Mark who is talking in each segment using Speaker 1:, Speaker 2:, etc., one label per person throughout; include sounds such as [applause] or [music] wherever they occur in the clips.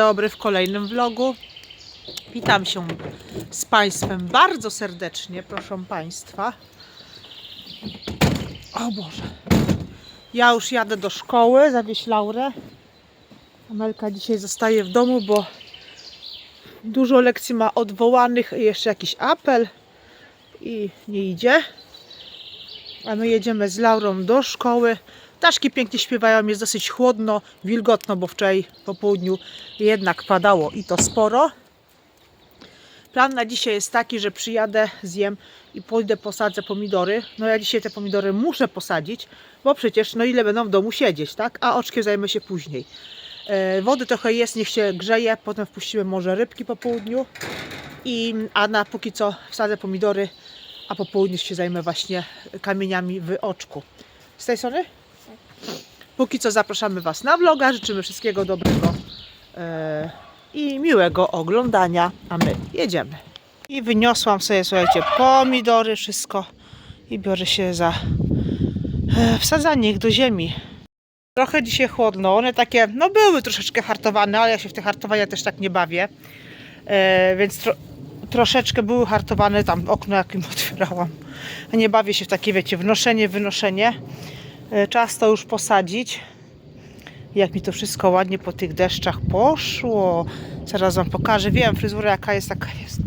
Speaker 1: dobry w kolejnym vlogu. Witam się z Państwem bardzo serdecznie, proszę Państwa. O Boże. Ja już jadę do szkoły, zawieźć Laurę. Amelka dzisiaj zostaje w domu, bo dużo lekcji ma odwołanych jeszcze jakiś apel i nie idzie. A my jedziemy z Laurą do szkoły. Ptaszki pięknie śpiewają, jest dosyć chłodno, wilgotno, bo wczoraj po południu jednak padało i to sporo. Plan na dzisiaj jest taki, że przyjadę, zjem i pójdę posadzę pomidory. No ja dzisiaj te pomidory muszę posadzić, bo przecież no ile będą w domu siedzieć, tak? A oczkiem zajmę się później. E, wody trochę jest, niech się grzeje, potem wpuścimy może rybki po południu. I, a na póki co wsadzę pomidory, a po południu się zajmę właśnie kamieniami w oczku. Z tej strony? Póki co zapraszamy Was na vloga, życzymy wszystkiego dobrego e, i miłego oglądania, a my jedziemy. I wyniosłam sobie, słuchajcie, pomidory, wszystko i biorę się za e, wsadzanie ich do ziemi. Trochę dzisiaj chłodno, one takie, no były troszeczkę hartowane, ale ja się w te hartowania też tak nie bawię, e, więc tro, troszeczkę były hartowane, tam okno jakim [laughs] otwierałam, nie bawię się w takie, wiecie, wnoszenie, wynoszenie. E, Czas to już posadzić. Jak mi to wszystko ładnie po tych deszczach poszło. Zaraz Wam pokażę. Wiem, fryzura jaka jest, taka jest.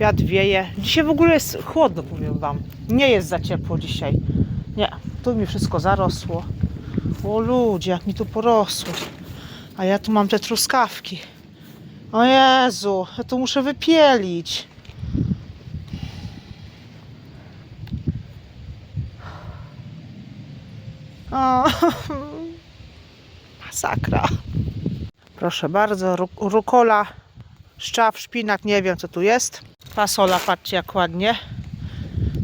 Speaker 1: Wiatr wieje. Dzisiaj w ogóle jest chłodno, powiem Wam. Nie jest za ciepło dzisiaj. Nie, tu mi wszystko zarosło. O ludzie, jak mi tu porosło. A ja tu mam te truskawki. O Jezu, ja to muszę wypielić. O, [laughs] masakra. Proszę bardzo, ru- rukola, szczaw, szpinak, nie wiem co tu jest. Fasola, patrzcie jak ładnie.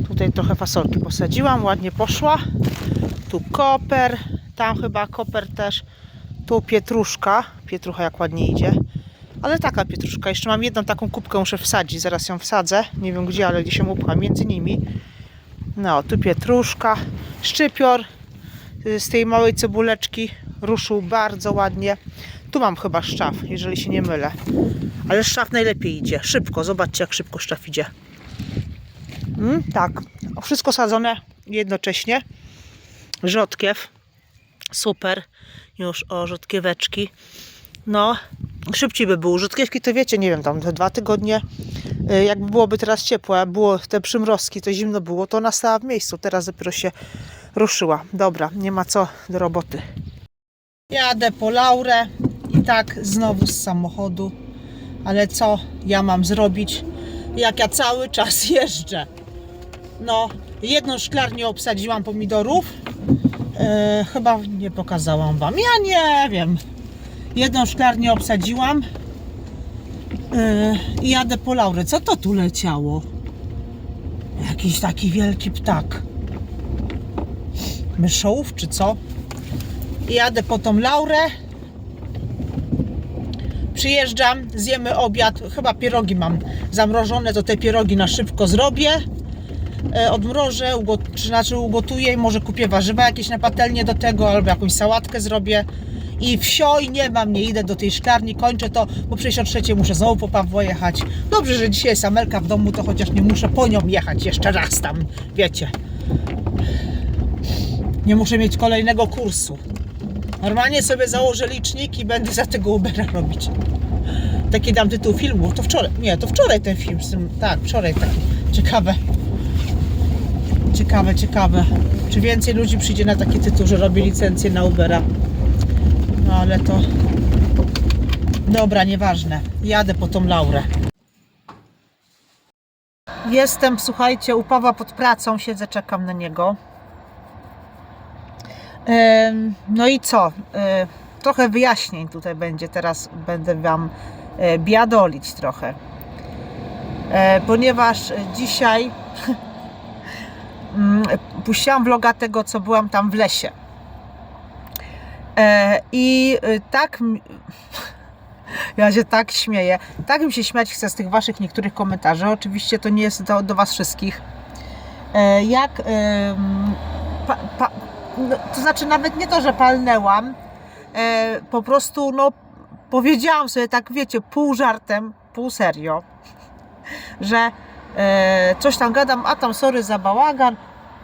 Speaker 1: Tutaj trochę fasolki posadziłam, ładnie poszła. Tu koper, tam chyba koper też. Tu pietruszka, pietrucha jak ładnie idzie. Ale taka pietruszka, jeszcze mam jedną taką kubkę, muszę wsadzić, zaraz ją wsadzę. Nie wiem gdzie, ale gdzieś się upcha między nimi. No, tu pietruszka, szczypior, z tej małej cebuleczki ruszył bardzo ładnie. Tu mam chyba szczaw, jeżeli się nie mylę. Ale szczaw najlepiej idzie. Szybko, zobaczcie jak szybko szczaw idzie. Mm, tak, wszystko sadzone jednocześnie. Rzodkiew, super. Już o rzodkieweczki. No, szybciej by było. Rzodkiewki to wiecie, nie wiem, tam dwa tygodnie. y, Jakby byłoby teraz ciepło, a było te przymrozki, to zimno było, to ona stała w miejscu. Teraz dopiero się ruszyła. Dobra, nie ma co do roboty. Jadę po Laurę i tak znowu z samochodu. Ale co ja mam zrobić, jak ja cały czas [laughs] jeżdżę? No, jedną szklarnię obsadziłam pomidorów. E, chyba nie pokazałam Wam. Ja nie wiem. Jedną szklarnię obsadziłam. E, I jadę po Laurę. Co to tu leciało? Jakiś taki wielki ptak myszołów czy co. Jadę po tą Laurę. Przyjeżdżam, zjemy obiad. Chyba pierogi mam zamrożone, to te pierogi na szybko zrobię. E, Odmrożę, ugo- czy znaczy ugotuję i może kupię warzywa jakieś na patelnię do tego, albo jakąś sałatkę zrobię. I wsio i nie mam, nie idę do tej szklarni, kończę to, bo przecież o trzeciej muszę znowu po Pawła jechać. Dobrze, że dzisiaj jest Amelka w domu, to chociaż nie muszę po nią jechać jeszcze raz tam, wiecie. Nie muszę mieć kolejnego kursu. Normalnie sobie założę licznik i będę za tego Ubera robić. Taki dam tytuł filmu. To wczoraj. Nie, to wczoraj ten film. Z tym, tak, wczoraj taki. Ciekawe. Ciekawe, ciekawe. Czy więcej ludzi przyjdzie na taki tytuł, że robi licencję na Ubera? No ale to. Dobra, nieważne. Jadę po tą Laurę. Jestem, słuchajcie, u Pawła pod pracą, siedzę, czekam na niego. No i co? Trochę wyjaśnień tutaj będzie. Teraz będę Wam e, biadolić trochę. E, Ponieważ dzisiaj [laughs] mm, puściłam vloga tego, co byłam tam w lesie. E, I tak. [laughs] Ja się tak śmieję. Tak mi się śmiać chce z tych Waszych niektórych komentarzy. Oczywiście to nie jest do, do Was wszystkich. Jak. Pa, pa, no, to znaczy, nawet nie to, że palnęłam, e, po prostu no, powiedziałam sobie tak, wiecie, pół żartem, pół serio, [laughs] że e, coś tam gadam, a tam sorry za bałagan,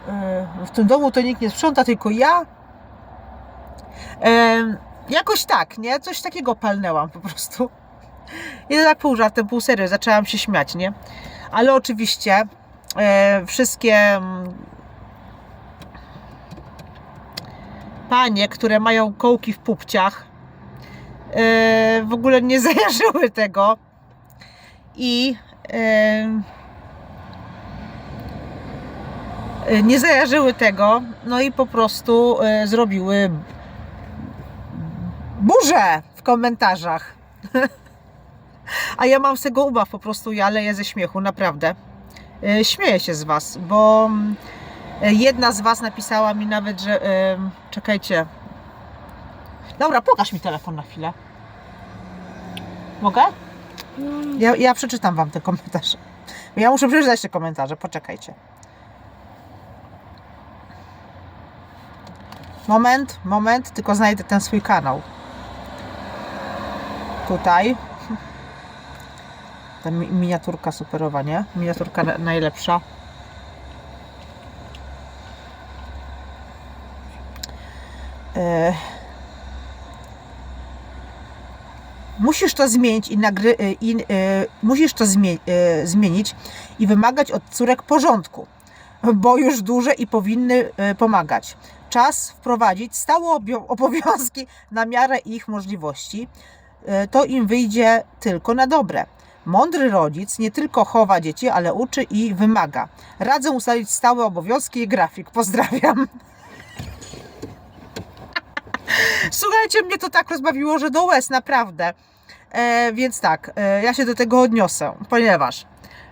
Speaker 1: e, w tym domu to nikt nie sprząta, tylko ja. E, jakoś tak, nie? Coś takiego palnęłam po prostu. I to tak pół żartem, pół serio, zaczęłam się śmiać, nie? Ale oczywiście e, wszystkie mm, panie, które mają kołki w pupciach, e, w ogóle nie [laughs] zajarzyły tego i e, nie zajarzyły tego, no i po prostu e, zrobiły burzę w komentarzach. [laughs] A ja mam z tego ubaw, po prostu ja leję ze śmiechu, naprawdę. E, Śmieję się z Was, bo mm, jedna z Was napisała mi nawet, że czekajcie. Dobra, pokaż mi telefon na chwilę. Mogę? Ja, ja przeczytam Wam te komentarze. Ja muszę przeczytać te komentarze, poczekajcie. Moment, moment, tylko znajdę ten swój kanał. Tutaj. Ta mi- miniaturka superowa, nie? Miniaturka na- najlepsza. Musisz to zmienić i, nagry, e, i e, musisz to zmie, e, zmienić i wymagać od córek porządku, bo już duże i powinny e, pomagać. Czas wprowadzić stałe obowiązki na miarę ich możliwości. E, To im wyjdzie tylko na dobre. Mądry rodzic nie tylko chowa dzieci, ale uczy i wymaga. Radzę ustalić stałe obowiązki i grafik. Pozdrawiam. Słuchajcie, mnie to tak rozbawiło, że do łez, naprawdę. E, więc tak, e, ja się do tego odniosę, ponieważ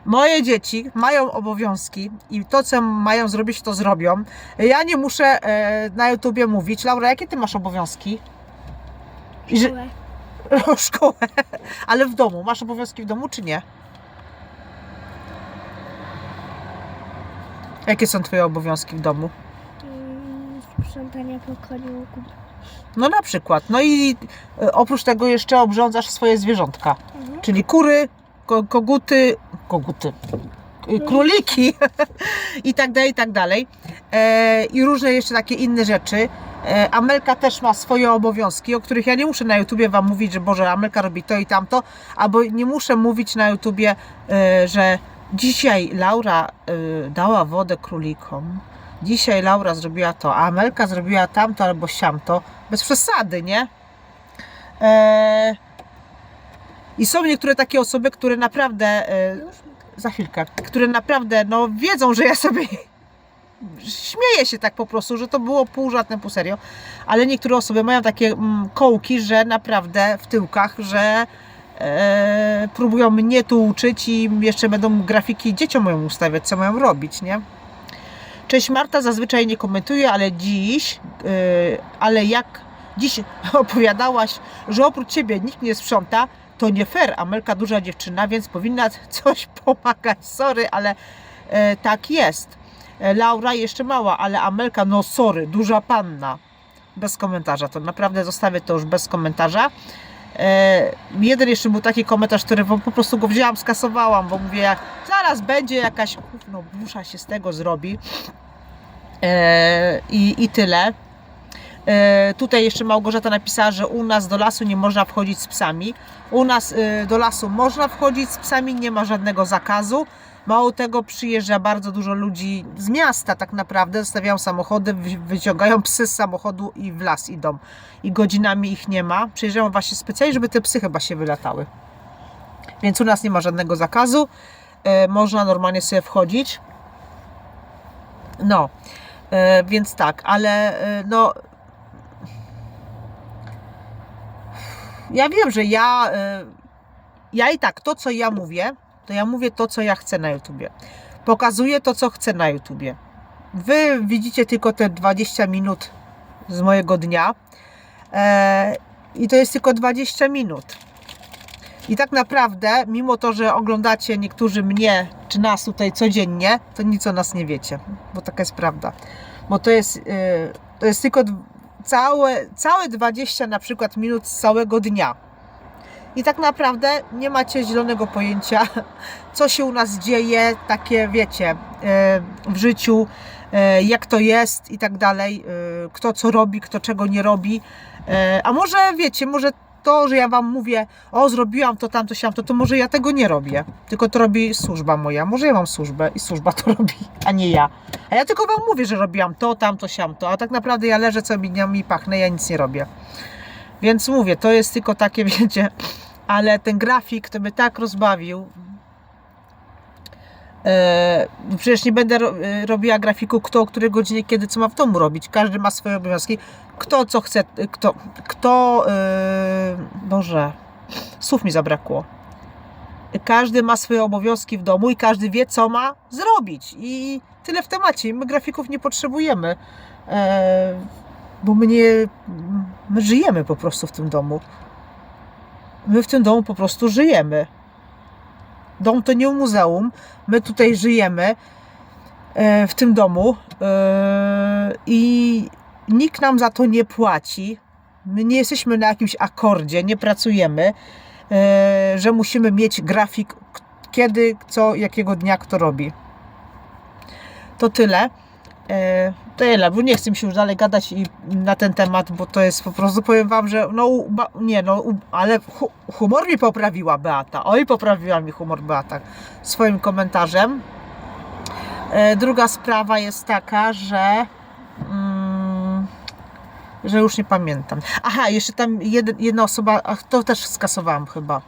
Speaker 1: moje dzieci mają obowiązki i to, co mają zrobić, to zrobią. Ja nie muszę e, na YouTubie mówić. Laura, jakie ty masz obowiązki? I że,
Speaker 2: Szkołę. [laughs]
Speaker 1: szkołę, ale w domu. Masz obowiązki w domu, czy nie? Jakie są Twoje obowiązki w domu?
Speaker 2: Mm, Sprzątanie pokoju.
Speaker 1: No na przykład. No i e, oprócz tego jeszcze obrządzasz swoje zwierzątka.
Speaker 2: Mhm.
Speaker 1: Czyli kury, ko koguty, koguty, y, króliki [laughs] i tak dalej, i tak dalej. E, I różne jeszcze takie inne rzeczy. E, Amelka też ma swoje obowiązki, o których ja nie muszę na YouTubie Wam mówić, że Boże, Amelka robi to i tamto, albo nie muszę mówić na YouTubie, e, że dzisiaj Laura e, dała wodę królikom, dzisiaj Laura zrobiła to, a Amelka zrobiła tamto albo siamto. Bez przesady, nie? E, i są niektóre takie osoby, które naprawdę, e, za chwilkę, które naprawdę no, wiedzą, że ja sobie [laughs] śmieję się tak po prostu, że to było pół żartem, pół serio, ale niektóre osoby mają takie mm, kołki, że naprawdę w tyłkach, że e, próbują mnie tu uczyć i jeszcze będą grafiki dzieciom moim ustawiać, co mają robić, nie? Cześć Marta, zazwyczaj nie komentuję, ale dziś, e, ale jak dziś [laughs] opowiadałaś, że oprócz ciebie nikt nie sprząta, to nie fair. Amelka duża dziewczyna, więc powinna coś [laughs] pomagać. Sorry, ale e, tak jest. E, Laura jeszcze mała, ale Amelka, no sorry, duża panna. Bez komentarza, to naprawdę zostawię to już bez komentarza. E, jeden jeszcze był taki komentarz, który po prostu go wzięłam, skasowałam, bo mówię, jak zaraz będzie jakaś no, busza się z tego zrobi. E, i, I tyle. E, Tutaj jeszcze Małgorzata napisała, że u nas do lasu nie można wchodzić z psami. U nas do lasu można wchodzić z psami, nie ma żadnego zakazu. Mało tego, przyjeżdża bardzo dużo ludzi z miasta tak naprawdę, zostawiają samochody, wy- wyciągają psy z samochodu i w las idą. I godzinami ich nie ma. Przyjeżdżają właśnie specjalnie, żeby te psy chyba się wylatały. Więc u nas nie ma żadnego zakazu. E, Można normalnie sobie wchodzić. No, e, więc tak, ale e, no ja wiem, że ja, ja i tak to, co ja mówię, to ja mówię to, co ja chcę na YouTubie. Pokazuję to, co chcę na YouTubie. Wy widzicie tylko te 20 minut z mojego dnia e, i to jest tylko 20 minut. I tak naprawdę, mimo to, że oglądacie niektórzy mnie czy nas tutaj codziennie, to nic o nas nie wiecie, bo taka jest prawda. Bo to jest, y, to jest tylko całe, całe 20 na przykład minut z całego dnia. I tak naprawdę nie macie zielonego pojęcia, [laughs] co się u nas dzieje, takie wiecie, e, w życiu, e, jak to jest i tak dalej, e, kto co robi, kto czego nie robi. A może wiecie, może to, że ja Wam mówię, o zrobiłam to, tamto, siamto, to może ja tego nie robię, tylko to robi służba moja. Może ja mam służbę i służba to [laughs] robi, a nie ja. A ja tylko Wam mówię, że robiłam to, tamto, siamto, a tak naprawdę ja leżę całymi dniami i pachnę, ja nic nie robię. Więc mówię, to jest tylko takie, [laughs] wiecie, ale ten grafik to mnie tak rozbawił. E, przecież nie będę ro, e, robiła grafiku, kto o której godzinie, kiedy co ma w domu robić. Każdy ma swoje obowiązki. Kto co chce, e, kto, kto e, Boże, słów mi zabrakło. Każdy ma swoje obowiązki w domu i każdy wie, co ma zrobić. I tyle w temacie. My grafików nie potrzebujemy, e, bo my nie. My żyjemy po prostu w tym domu. My w tym domu po prostu żyjemy. Dom to nie muzeum. My tutaj żyjemy e, w tym domu e, i nikt nam za to nie płaci. My nie jesteśmy na jakimś akordzie, nie pracujemy, e, że musimy mieć grafik, kiedy, co, jakiego dnia kto robi. To tyle. Tyle, bo nie chcę mi się już dalej gadać i na ten temat, bo to jest po prostu, powiem Wam, że no, nie no, ale hu, humor mi poprawiła Beata. Oj, poprawiła mi humor Beata swoim komentarzem. E, Druga sprawa jest taka, że mm, że już nie pamiętam. Aha, jeszcze tam jeden, jedna osoba, ach, to też skasowałam chyba.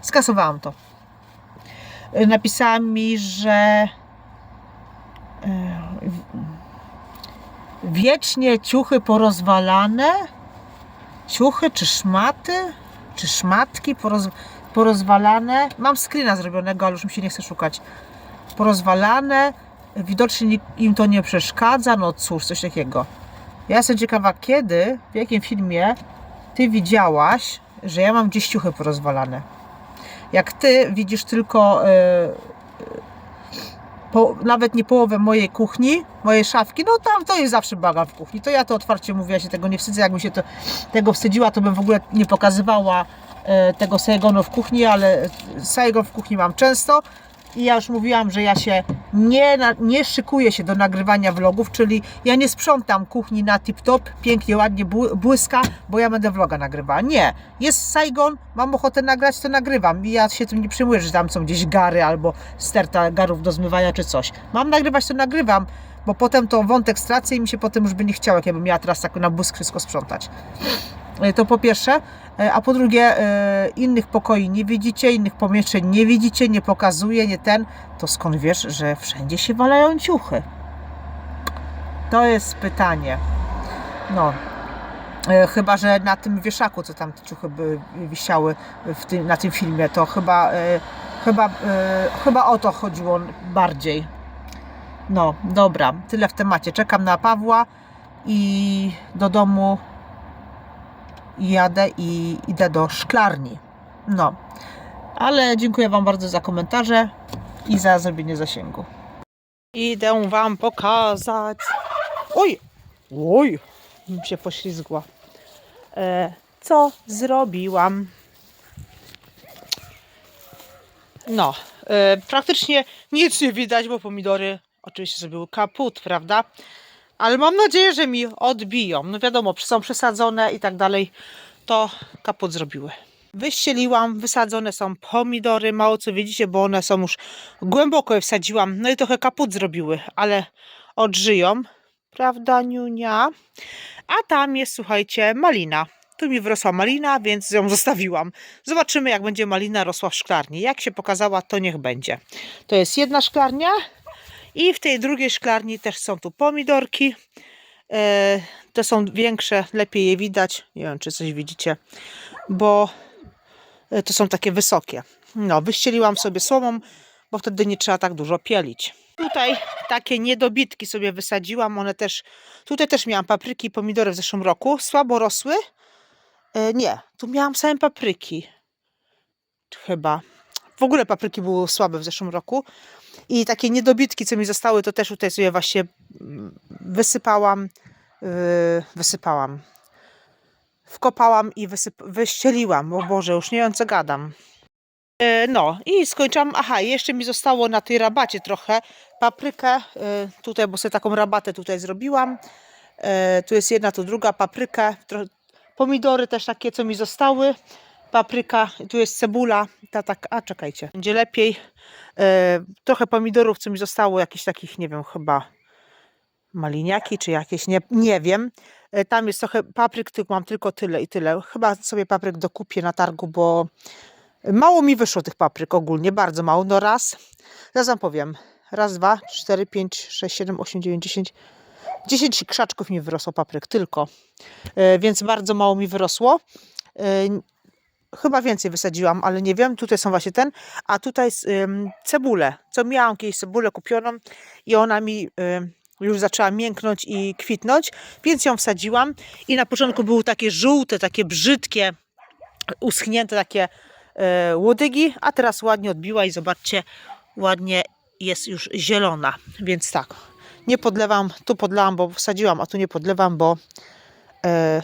Speaker 1: Skasowałam to. E, Napisała mi, że e, wiecznie ciuchy porozwalane. Ciuchy czy szmaty? Czy szmatki poroz, porozwalane? Mam screena zrobionego, ale już mi się nie chce szukać. Porozwalane. Widocznie im to nie przeszkadza. No cóż, coś takiego. Ja jestem ciekawa, kiedy, w jakim filmie ty widziałaś, że ja mam gdzieś ciuchy porozwalane. Jak ty widzisz tylko e, po, nawet nie połowę mojej kuchni, mojej szafki, no tam to jest zawsze bagan w kuchni. To ja to otwarcie mówię, ja się tego nie wstydzę. Jakbym się to, tego wstydziła, to bym w ogóle nie pokazywała e, tego Saigonu w kuchni, ale Saigon w kuchni mam często. I ja już mówiłam, że ja się nie, nie szykuję się do nagrywania vlogów, czyli ja nie sprzątam kuchni na tip-top, pięknie, ładnie bły- błyska, bo ja będę vloga nagrywała. Nie. Jest Saigon, mam ochotę nagrać, to nagrywam. I ja się tym nie przejmuję, że tam są gdzieś gary albo sterta garów do zmywania czy coś. Mam nagrywać, to nagrywam, bo potem to wątek stracę i mi się potem już by nie chciało, jak ja bym miała teraz tak na błysk wszystko sprzątać. E, To po pierwsze, E, a po drugie, e, innych pokoi nie widzicie, innych pomieszczeń nie widzicie, nie pokazuje, nie ten, to skąd wiesz, że wszędzie się walają ciuchy? To jest pytanie. No. Chyba, że na tym wieszaku, co tam te ciuchy by wisiały w tym, na tym filmie, to chyba, chyba, chyba o to chodziło bardziej. No, dobra, tyle w temacie. Czekam na Pawła i do domu jadę i idę do szklarni. No, ale dziękuję Wam bardzo za komentarze i za zrobienie zasięgu. Idę Wam pokazać. Oj, oj, mi się poślizgła. E, co zrobiłam? No, e, praktycznie nic nie widać, bo pomidory oczywiście zrobiły kaput, prawda? Ale mam nadzieję, że mi odbiją. No wiadomo, są przesadzone i tak dalej, to kaput zrobiły. Wyścieliłam, wysadzone są pomidory, mało co widzicie, bo one są już głęboko je wsadziłam, no i trochę kaput zrobiły, ale odżyją, prawda Niunia? A tam jest, słuchajcie, malina. Tu mi wyrosła malina, więc ją zostawiłam. Zobaczymy, jak będzie malina rosła w szklarni. Jak się pokazała, to niech będzie. To jest jedna szklarnia, i w tej drugiej szklarni też są tu pomidorki. E, te są większe, lepiej je widać. Nie wiem, czy coś widzicie, bo e, to są takie wysokie. No, wyścieliłam sobie słomą, bo wtedy nie trzeba tak dużo pielić. Tutaj takie niedobitki sobie wysadziłam. One też, tutaj też miałam papryki i pomidory w zeszłym roku. Słabo rosły. E, nie, tu miałam same papryki. Chyba. W ogóle papryki były słabe w zeszłym roku. I takie niedobitki, co mi zostały, to też tutaj sobie właśnie mm, wysypałam. Yy, wysypałam. wkopałam i wysyp, wyścieliłam. O Boże, już nie wiem co gadam. E, No i skończyłam. Aha, jeszcze mi zostało na tej rabacie trochę paprykę. e, Tutaj, bo sobie taką rabatę tutaj zrobiłam. E, Tu jest jedna, tu druga paprykę. tro- Pomidory też takie, co mi zostały. Papryka, tu jest cebula. Ta tak, a czekajcie, będzie lepiej. E, Trochę pomidorów, co mi zostało, jakichś takich, nie wiem, chyba maliniaki czy jakieś, nie, nie wiem. E, Tam jest trochę papryk, tylko mam tylko tyle i tyle. Chyba sobie papryk dokupię na targu, bo mało mi wyszło tych papryk ogólnie, bardzo mało. No raz, raz wam powiem. Raz, dwa, cztery, pięć, sześć, siedem, osiem, dziewięć, dziesięć. Dziesięć krzaczków mi wyrosło papryk tylko. E, Więc bardzo mało mi wyrosło. E, Chyba więcej wysadziłam, ale nie wiem. Tutaj są właśnie ten, a tutaj ym, cebulę. Co miałam kiedyś cebulę kupioną i ona mi ym, już zaczęła mięknąć i kwitnąć, więc ją wsadziłam. I na początku były takie żółte, takie brzydkie, uschnięte takie e, łodygi, a teraz ładnie odbiła i zobaczcie, ładnie jest już zielona. Więc tak, nie podlewam, tu podlałam, bo wsadziłam, a tu nie podlewam, bo e,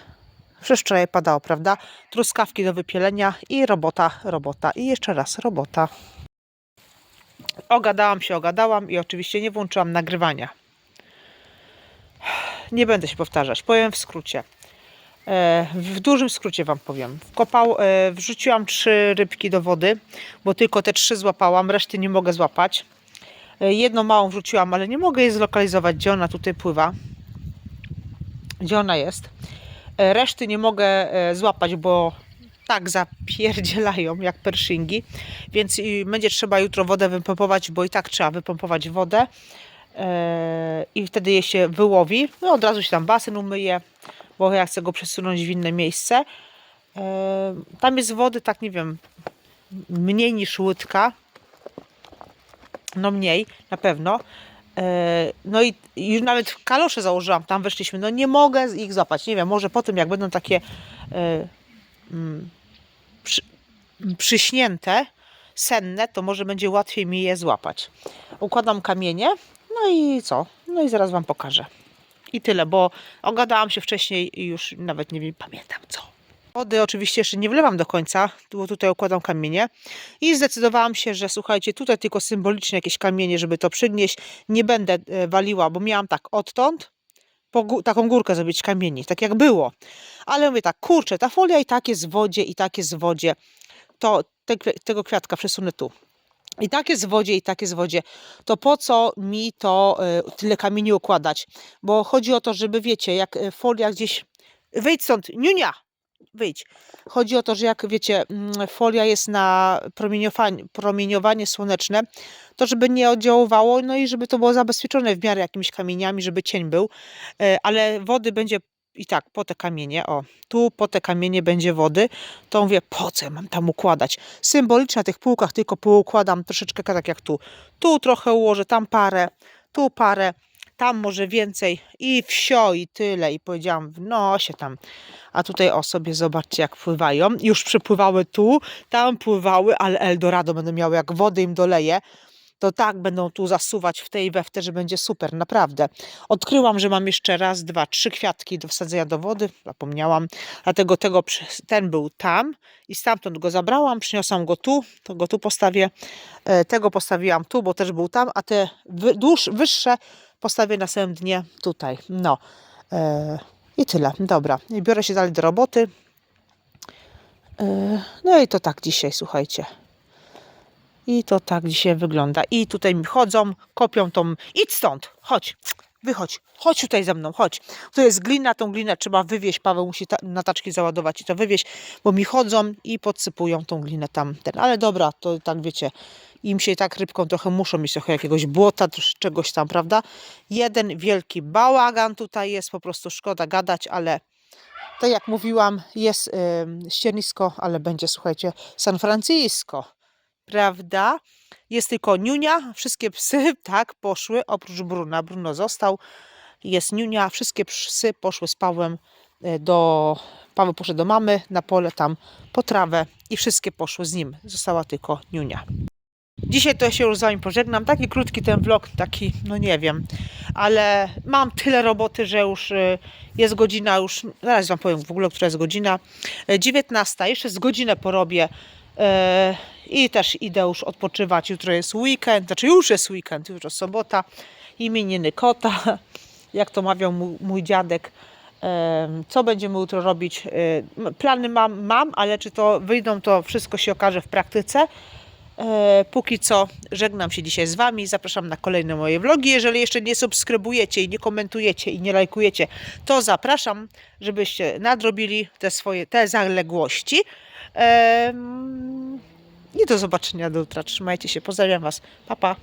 Speaker 1: Przecież wczoraj padało, prawda? Truskawki do wypielenia i robota, robota i jeszcze raz robota. Ogadałam się, ogadałam i oczywiście nie włączyłam nagrywania. Nie będę się powtarzać, powiem w skrócie. E, W dużym skrócie Wam powiem. Wkopał, e, wrzuciłam trzy rybki do wody, bo tylko te trzy złapałam, reszty nie mogę złapać. E, Jedną małą wrzuciłam, ale nie mogę jej zlokalizować, gdzie ona tutaj pływa. Gdzie ona jest. E, Reszty nie mogę e, złapać, bo tak zapierdzielają jak pershingi, więc będzie trzeba jutro wodę wypompować, bo i tak trzeba wypompować wodę e, i wtedy je się wyłowi. No od razu się tam basen umyje, bo ja chcę go przesunąć w inne miejsce. Tam jest wody, tak nie wiem, mniej niż łydka. No mniej, na pewno. E, No i już nawet kalosze założyłam, tam weszliśmy. No nie mogę ich złapać. Nie wiem, może potem jak będą takie e, mm, przy, przyśnięte, senne, to może będzie łatwiej mi je złapać. Układam kamienie, no i co? No i zaraz Wam pokażę. I tyle, bo ogadałam się wcześniej i już nawet nie pamiętam co. Wody oczywiście jeszcze nie wlewam do końca, bo tutaj układam kamienie i zdecydowałam się, że słuchajcie, tutaj tylko symbolicznie jakieś kamienie, żeby to przygnieść, nie będę e, waliła, bo miałam tak odtąd taką górkę zrobić kamieni, tak jak było. Ale mówię tak, kurczę, ta folia i tak jest w wodzie, i tak jest w wodzie, to te, tego kwiatka przesunę tu. I tak jest w wodzie, i tak jest w wodzie. To po co mi to e, tyle kamieni układać? Bo chodzi o to, żeby wiecie, jak e, folia gdzieś. Wyjdź stąd, Niunia! Wyjdź. Chodzi o to, że jak wiecie, mm, folia jest na promieniowanie, słoneczne, to żeby nie oddziaływało, no i żeby to było zabezpieczone w miarę jakimiś kamieniami, żeby cień był. E, Ale wody będzie i tak po te kamienie, o, tu po te kamienie będzie wody, to mówię, po co mam tam układać? Symbolicznie na tych półkach tylko poukładam troszeczkę tak jak tu. Tu trochę ułożę, tam parę, tu parę, tam może więcej i wsio i tyle. I powiedziałam, no się tam. A tutaj o sobie zobaczcie jak pływają. Już przypływały tu, tam pływały, ale Eldorado będą miały jak wody im doleje. To tak będą tu zasuwać w tej i że będzie super, naprawdę. Odkryłam, że mam jeszcze raz, dwa, trzy kwiatki do wsadzenia do wody. Zapomniałam. Dlatego tego, ten był tam i stamtąd go zabrałam, przyniosłam go tu, to go tu postawię. E, Tego postawiłam tu, bo też był tam, a te dłuż, wyższe postawię na samym dnie tutaj. No. E, I tyle. Dobra. Biorę się dalej do roboty. E, No i to tak dzisiaj, słuchajcie. I to tak dzisiaj wygląda. I tutaj mi chodzą, kopią tą. Idź stąd, chodź, wychodź, chodź tutaj ze mną, chodź. Tu jest glina, tą glinę trzeba wywieźć. Paweł musi ta, na taczki załadować i to wywieźć, bo mi chodzą i podsypują tą glinę tam. Ten. Ale dobra, to tak wiecie, im się tak rybką trochę muszą mieć trochę jakiegoś błota, czegoś tam, prawda? Jeden wielki bałagan tutaj jest, po prostu szkoda gadać, ale tak jak mówiłam, jest y, ściernisko, ale będzie, słuchajcie, San Francisco prawda? Jest tylko Niunia, wszystkie psy, [laughs] tak, poszły, oprócz Bruna. Bruno został, jest Niunia, wszystkie psy poszły z Pawłem e, do... Paweł poszedł do mamy na pole tam po trawę i wszystkie poszły z nim. Została tylko Niunia. Dzisiaj to się już z Wami pożegnam. Taki krótki ten vlog, taki, no nie wiem, ale mam tyle roboty, że już y, jest godzina, już zaraz Wam powiem w ogóle, która jest godzina. E, 19, jeszcze z godzinę porobię e, i też idę już odpoczywać. Jutro jest weekend, znaczy już jest weekend, jutro sobota, imieniny kota, [laughs] jak to mawiał mój, dziadek. Em, Co będziemy jutro robić? E, Plany mam, mam, ale czy to wyjdą, to wszystko się okaże w praktyce. E, Póki co żegnam się dzisiaj z Wami. Zapraszam na kolejne moje vlogi. Jeżeli jeszcze nie subskrybujecie i nie komentujecie i nie lajkujecie, to zapraszam, żebyście nadrobili te swoje te zaległości. I do zobaczenia do jutra. Trzymajcie się. Pozdrawiam Was. Pa, pa.